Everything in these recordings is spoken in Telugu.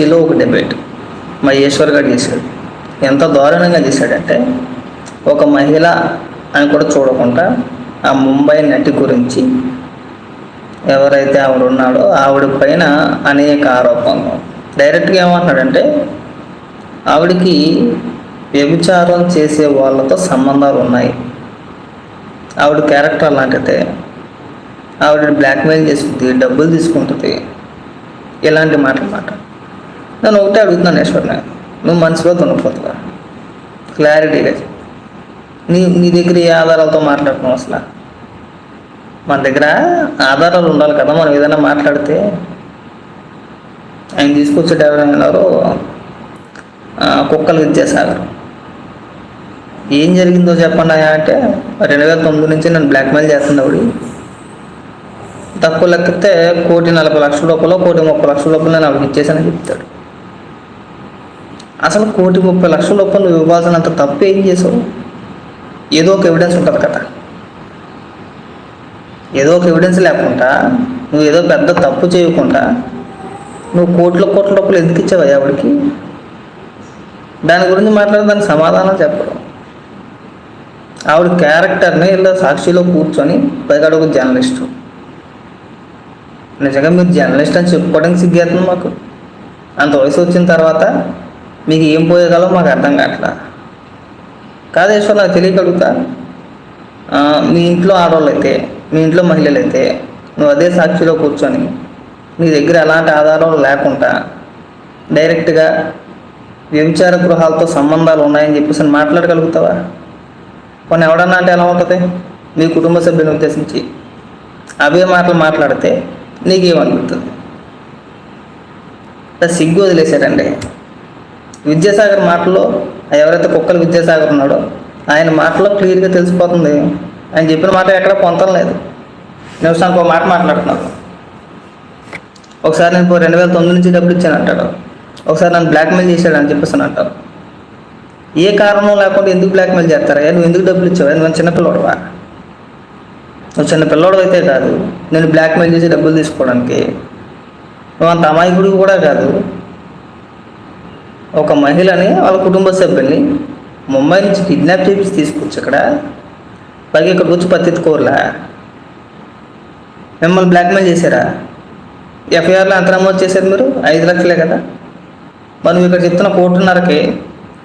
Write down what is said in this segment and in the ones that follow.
కిలో ఒక డిబేట్ మా ఈశ్వర్ గారు చేశాడు ఎంత దారుణంగా చేశాడంటే ఒక మహిళ అని కూడా చూడకుండా ఆ ముంబై నటి గురించి ఎవరైతే ఆవిడ ఉన్నాడో ఆవిడ పైన అనేక ఆరోపణలు. డైరెక్ట్గా ఏమంటున్నాడంటే ఆవిడకి వ్యభిచారం చేసే వాళ్ళతో సంబంధాలు ఉన్నాయి. ఆవిడ క్యారెక్టర్ అలాంటిదే. ఆవిడ బ్లాక్మెయిల్ చేస్తుంది డబ్బులు తీసుకుంటుంది. ఇలాంటి మాటలు మాట నేను ఒకటే అడుగుతున్నాను ఈశ్వర్ని నువ్వు మనసులో దున్నపోతున్నా క్లారిటీగా నీ నీ దగ్గర ఏ ఆధారాలతో మాట్లాడుతున్నావు అసలు? మన దగ్గర ఆధారాలు ఉండాలి కదా మనం ఏదైనా మాట్లాడితే. ఆయన తీసుకొచ్చేట అన్నారు? కుక్కలు విద్యాసాగర్ ఏం జరిగిందో చెప్పండి అయ్యా అంటే రెండు వేల తొమ్మిది నుంచి నన్ను బ్లాక్మెయిల్ చేస్తుంది ఆవిడ తక్కువ లెక్కితే కోటి నలభై లక్షల రూపాయలు కోటి ముప్పై లక్షల రూపాయలు నేను ఆవిడకి ఇచ్చేసానని చెప్తాడు. అసలు కోటి ముప్పై లక్షల రూపాయలు నువ్వు ఇవ్వాల్సినంత తప్పు ఏం చేసావు? ఏదో ఒక ఎవిడెన్స్ ఉంటుంది కదా. ఏదో ఒక ఎవిడెన్స్ లేకుండా నువ్వు ఏదో పెద్ద తప్పు చేయకుండా నువ్వు కోట్ల కోట్ల రూపాయలు ఎందుకు ఇచ్చావు ఆవిడకి దాని గురించి మాట్లాడితే దానికి సమాధానం చెప్పడం ఆవిడ క్యారెక్టర్ని ఇలా సాక్షిలో కూర్చొని పైగాడు ఒక జర్నలిస్టు నిజంగా మీరు జర్నలిస్ట్ అని చెప్పుకోవడానికి సిగ్గేస్తుంది మాకు. అంత వయసు వచ్చిన తర్వాత మీకు ఏం పోయగలవో మాకు అర్థం కావట్లా కాదు ఈశ్వర్ నాకు తెలియగలుగుతా మీ ఇంట్లో ఆడవాళ్ళు అయితే మీ ఇంట్లో మహిళలు అయితే నువ్వు అదే సాక్షిలో కూర్చొని నీ దగ్గర ఎలాంటి ఆధారాలు లేకుండా డైరెక్ట్గా వ్యభిచార గృహాలతో సంబంధాలు ఉన్నాయని చెప్పేసి అని మాట్లాడగలుగుతావా? కొన్ని ఎవడన్నా అంటే ఎలా ఉంటుంది? మీ కుటుంబ సభ్యుని ఉద్దేశించి అవే మాటలు మాట్లాడితే నీకేమనిపిస్తుంది? సిగ్గు వదిలేశారండి. విద్యాసాగర్ మాటలో ఎవరైతే కుక్కలు విద్యాసాగర్ ఉన్నాడో ఆయన మాటలో క్లియర్గా తెలిసిపోతుంది. ఆయన చెప్పిన మాట ఎక్కడ పొందడం లేదు. నిమిషానికి ఒక మాట మాట్లాడుతున్నాను. ఒకసారి నేను ఇప్పుడు రెండు వేల తొమ్మిది నుంచి డబ్బులు ఇచ్చాను అంటాడు. ఒకసారి నన్ను బ్లాక్మెయిల్ చేశాడు అని చెప్పేసి అంటారు ఏ కారణం లేకుండా ఎందుకు బ్లాక్మెయిల్ చేస్తారా? నువ్వు ఎందుకు డబ్బులు ఇచ్చావు? నువ్వు చిన్నపిల్లవాడువా నువ్వు చిన్న పిల్లోడు అయితే కాదు. నేను బ్లాక్మెయిల్ చేసి డబ్బులు తీసుకోవడానికి. నువ్వు అంత అమాయకుడు కూడా కాదు. ఒక మహిళని వాళ్ళ కుటుంబ సభ్యుల్ని ముంబై నుంచి కిడ్నాప్ చేపించి తీసుకొచ్చి ఇక్కడ పైగా ఇక్కడ వచ్చి పత్తెత్తుకోరులా మిమ్మల్ని బ్లాక్మెయిల్ చేశారా? ఎఫ్ఐఆర్లో ఎంత నమోదు చేశారు మీరు? ఐదు లక్షలే కదా? మరి నువ్వు ఇక్కడ చెప్తున్న కోటిన్నరకి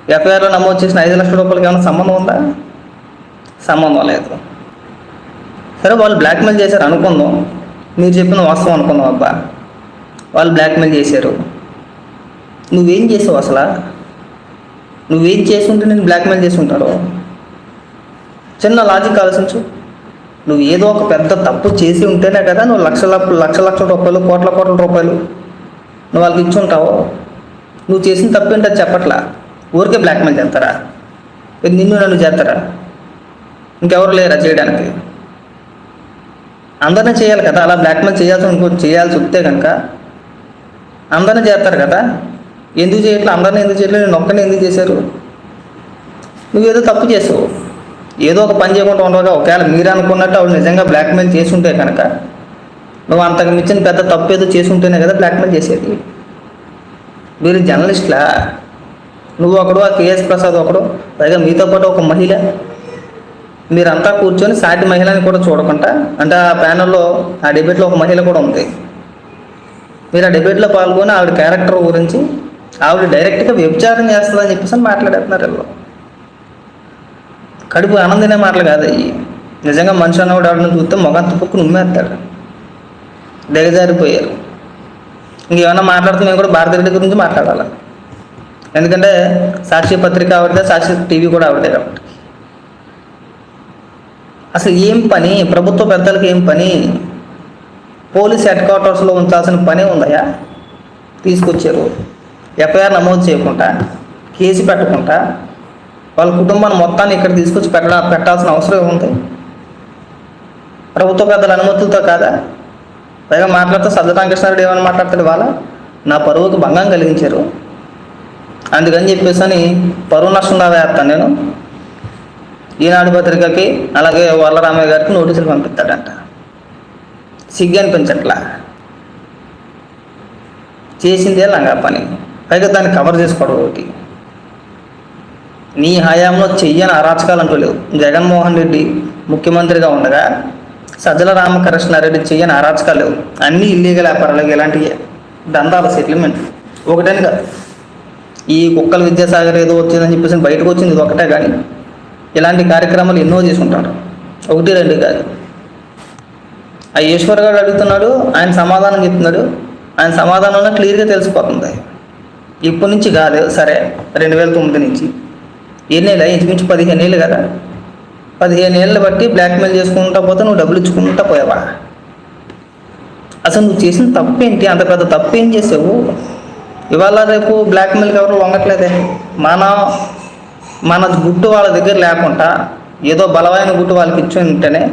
ఎఫ్ఐఆర్లో నమోదు చేసిన ఐదు లక్షల రూపాయలకి ఏమైనా సంబంధం ఉందా? సంబంధం లేదు. సరే వాళ్ళు బ్లాక్మెయిల్ చేశారు అనుకుందాం. మీరు చెప్పిన వాస్తవం అనుకుందాం అబ్బా. వాళ్ళు బ్లాక్మెయిల్ చేశారు. నువ్వేం చేసావు అసలు? నువ్వేం చేసి ఉంటే నేను బ్లాక్మెయిల్ చేసి చిన్న లాజిక్ ఆలోచించు. నువ్వు ఏదో ఒక పెద్ద తప్పు చేసి ఉంటేనే కదా నువ్వు లక్షల లక్ష లక్షల రూపాయలు కోట్ల కోట్ల రూపాయలు నువ్వు వాళ్ళకి ఇచ్చి ఉంటావు? నువ్వు చేసిన తప్పు ఏంటో అది చెప్పట్లా? ఊరికే బ్లాక్మెయిల్ చేస్తారా? నిన్ను నన్ను చేస్తారా? ఇంకెవరు లేరా చేయడానికి? అందరినీ చేయాలి కదా అలా బ్లాక్మెయిల్ చేయాల్సి చేయాల్సి వస్తే కనుక అందరినీ చేస్తారు కదా? ఎందుకు చేయట్లేదు అందరిని ఎందుకు చేయట్లేదు నేను ఎందుకు చేశారు? నువ్వేదో తప్పు చేసావు. ఏదో ఒక పని చేయకుండా ఉండగా ఒకవేళ మీరు అనుకున్నట్టు ఆవిడ నిజంగా బ్లాక్మెయిల్ చేసి ఉంటే కనుక నువ్వు అంతకు మించిన పెద్ద తప్పు ఏదో చేసి ఉంటేనే కదా బ్లాక్మెయిల్ చేసేది. మీరు జర్నలిస్ట్లా? నువ్వు ఒకడు ఆ కేఎస్ ప్రసాద్ ఒకడు పైగా మీతో పాటు ఒక మహిళ. మీరంతా కూర్చొని సాటి మహిళని కూడా చూడకుండా అంటే ఆ ప్యానల్లో ఆ డిబేట్లో ఒక మహిళ కూడా ఉంది. మీరు ఆ డిబేట్లో పాల్గొని ఆవిడ క్యారెక్టర్ గురించి ఆవిడ డైరెక్ట్గా వ్యభిచారం చేస్తుందని చెప్పేసి మాట్లాడేస్తున్నారు వీళ్ళు. కడుపు ఆనందనే మాటలు కాదు అవి. నిజంగా మనిషి అన్నవాడు ఆవిడని చూస్తే మొగం తుప్పుకు నుమ్మేస్తాడు దిగజారిపోయారు. ఇంకేమైనా మాట్లాడితే మేము కూడా భారత గురించి మాట్లాడాలి? ఎందుకంటే సాక్షి పత్రిక ఆవిడదే సాక్షి టీవీ కూడా ఆవిడదే కాబట్టి. అసలు ఏం పని? ప్రభుత్వ పెద్దలకు ఏం పని? పోలీస్ హెడ్ క్వార్టర్స్లో ఉంచాల్సిన పని ఉందయా? తీసుకొచ్చారు. ఎఫ్ఐఆర్ నమోదు చేయకుండా కేసు పెట్టకుండా వాళ్ళ కుటుంబాన్ని మొత్తాన్ని ఇక్కడ తీసుకొచ్చి పెట్ట పెట్టాల్సిన అవసరం ఏముంది? ప్రభుత్వ పెద్దల అనుమతులతో కాదా? పైగా మాట్లాడితే సజ్జరామకృష్ణారెడ్డి ఏమైనా మాట్లాడతాడు వాళ్ళ నా పరువుకు భంగం కలిగించారు. అందుకని చెప్పేసి అని పరువు నష్టం వేస్తాను నేను. ఈనాడు పత్రికకి అలాగే వరలరామయ్య గారికి నోటీసులు పంపిస్తాడంట. సిగ్గు అనిపించట్లా. చేసిందే లంగా పని. పైగా దాన్ని కవర్ చేసుకోవడం ఒకటి. నీ హయాంలో చెయ్యని అరాచకాలు అంటూ లేవు జగన్మోహన్ రెడ్డి ముఖ్యమంత్రిగా ఉండగా సజ్జల రామకృష్ణారెడ్డి చెయ్యని అరాచకాలు లేవు. అన్నీ ఇల్లీగల్ వ్యాపారాలు ఇలాంటివి దందాల సెటిల్మెంట్ ఒకటని కాదు. ఈ కుక్కల విద్యాసాగర్ ఏదో వచ్చిందని చెప్పేసి బయటకు వచ్చింది ఇది ఒకటే కానీ ఇలాంటి కార్యక్రమాలు ఎన్నో చేసుకుంటారు. ఒకటి రెండు కాదు. ఆ ఈశ్వర్ గారు అడుగుతున్నాడు ఆయన సమాధానం చెప్తున్నాడు. ఆయన సమాధానంలో క్లియర్గా తెలిసిపోతుంది. ఇప్పటి నుంచి కాదు సరే రెండు వేల తొమ్మిది నుంచి. ఎన్నేళ్ళ ఇంచుమించు పదిహేను ఏళ్ళు కదా. పదిహేను ఏళ్ళు బట్టి బ్లాక్మెయిల్ చేసుకుంటా పోతే నువ్వు డబ్బులు ఇచ్చుకుంటా పోయావా? అసలు నువ్వు చేసిన తప్పు ఏంటి అంత పెద్ద తప్పు ఏం చేసావు? ఇవాళ రేపు బ్లాక్మెయిల్కి ఎవరు వంగట్లేదే మన మన గుట్టు వాళ్ళ దగ్గర లేకుండా ఏదో బలమైన గుట్టు వాళ్ళకి ఇచ్చి ఉంటేనే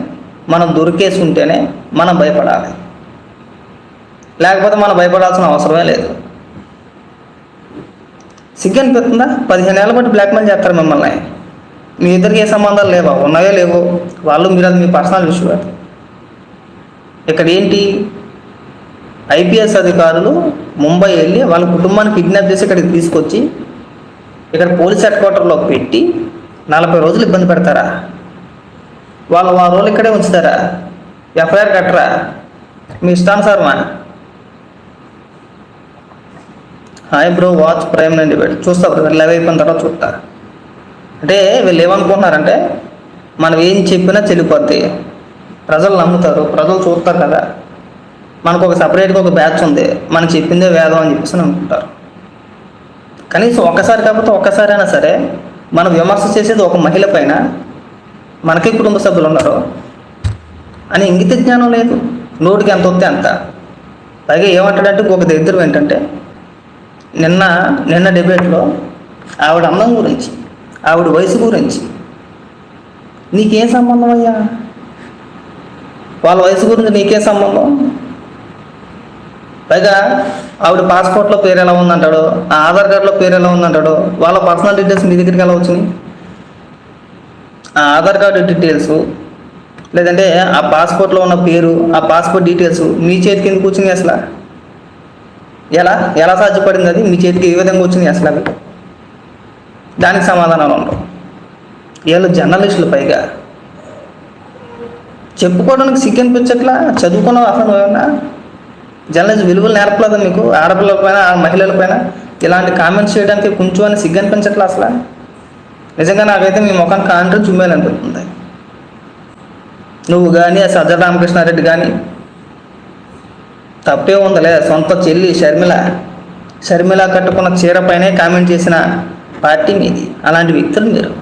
మనం దొరికేసి ఉంటేనే మనం భయపడాలి. లేకపోతే మనం భయపడాల్సిన అవసరమే లేదు. సిగ్గు అనిపిస్తుందా పదిహేను ఏళ్ళ బట్టి బ్లాక్మెయిల్ చేస్తారు మిమ్మల్ని. మీ ఇద్దరికి ఏ సంబంధాలు లేవా? ఉన్నాయో లేవో? వాళ్ళు మీరు అది మీ పర్సనల్ ఇష్యూ అది. ఇక్కడ ఏంటి? ఐపీఎస్ అధికారులు ముంబై వెళ్ళి వాళ్ళ కుటుంబాన్ని కిడ్నాప్ చేసి ఇక్కడికి తీసుకొచ్చి ఇక్కడ పోలీస్ హెడ్ క్వార్టర్లో పెట్టి నలభై రోజులు ఇబ్బంది పెడతారా? వాళ్ళు వారం రోజులు ఇక్కడే ఉంచుతారా? ఎఫ్ఐఆర్ కట్టరా? మీ ఇష్టానుసారమా? హాయ్ బ్రో వాచ్ ప్రైమ్ నుండి పెట్టి చూస్తా బ్రదర్ లైవ్ అయిపోయిన తర్వాత చూస్తా. అంటే వీళ్ళు ఏమనుకుంటున్నారంటే మనం ఏం చెప్పినా చెల్లిపోద్ది. ప్రజలు నమ్ముతారు ప్రజలు చూస్తారు కదా. మనకు ఒక సపరేట్గా ఒక బ్యాచ్ ఉంది. మనం చెప్పిందే వేదం అని చెప్పేసి అనుకుంటారు కనీసం ఒక్కసారి కాకపోతే ఒక్కసారైనా సరే మనం విమర్శ చేసేది ఒక మహిళ పైన మనకే కుటుంబ సభ్యులు ఉన్నారు. అని ఇంగిత జ్ఞానం లేదు. నోటికి ఎంత వస్తే అంత. పైగా ఏమంటాడంటే ఒక దరిద్రం ఏంటంటే నిన్న నిన్న డిబేట్లో ఆవిడ అందం గురించి ఆవిడ వయసు గురించి. నీకేం సంబంధం అయ్యా? వాళ్ళ వయసు గురించి నీకేం సంబంధం? పైగా ఆవిడ పాస్పోర్ట్లో పేరు ఎలా ఉందంటాడు ఆ ఆధార్ కార్డులో పేరు ఎలా ఉందంటాడు వాళ్ళ పర్సనల్ డీటెయిల్స్ మీ దగ్గరికి ఎలా వచ్చినాయి? ఆ ఆధార్ కార్డు డీటెయిల్స్ లేదంటే ఆ పాస్పోర్ట్లో ఉన్న పేరు ఆ పాస్పోర్ట్ డీటెయిల్స్ మీ చేతికి ఎందుకు వచ్చినాయి అసలు? ఎలా ఎలా సాధ్యపడింది అది? మీ చేతికి ఏ విధంగా వచ్చింది అసలు అవి? దానికి సమాధానాలు ఉండవు. వీళ్ళు జర్నలిస్టులు పైగా. చెప్పుకోవడానికి సిగ్గు అనిపించట్లా? చదువుకున్నావు అసలు ఏమైనా జర్నలిస్ట్ విలువలు నేర్పలేదు మీకు ఆడపిల్లల పైన ఆ మహిళల పైన ఇలాంటి కామెంట్స్ చేయడానికి కొంచెం అని సిగ్గు అనిపించట్లా అసలు? నిజంగా నాకైతే మీ ముఖాన్ని కాంట్రీ చుమ్మేయాలనిపిస్తుంది నువ్వు కానీ సజ్జ రామకృష్ణారెడ్డి కానీ తప్పే ఉందలే సొంత చెల్లి షర్మిల. షర్మిల కట్టుకున్న చీరపైనే కామెంట్ చేసిన పార్టీ మీది. అలాంటి వ్యక్తులు మీరు.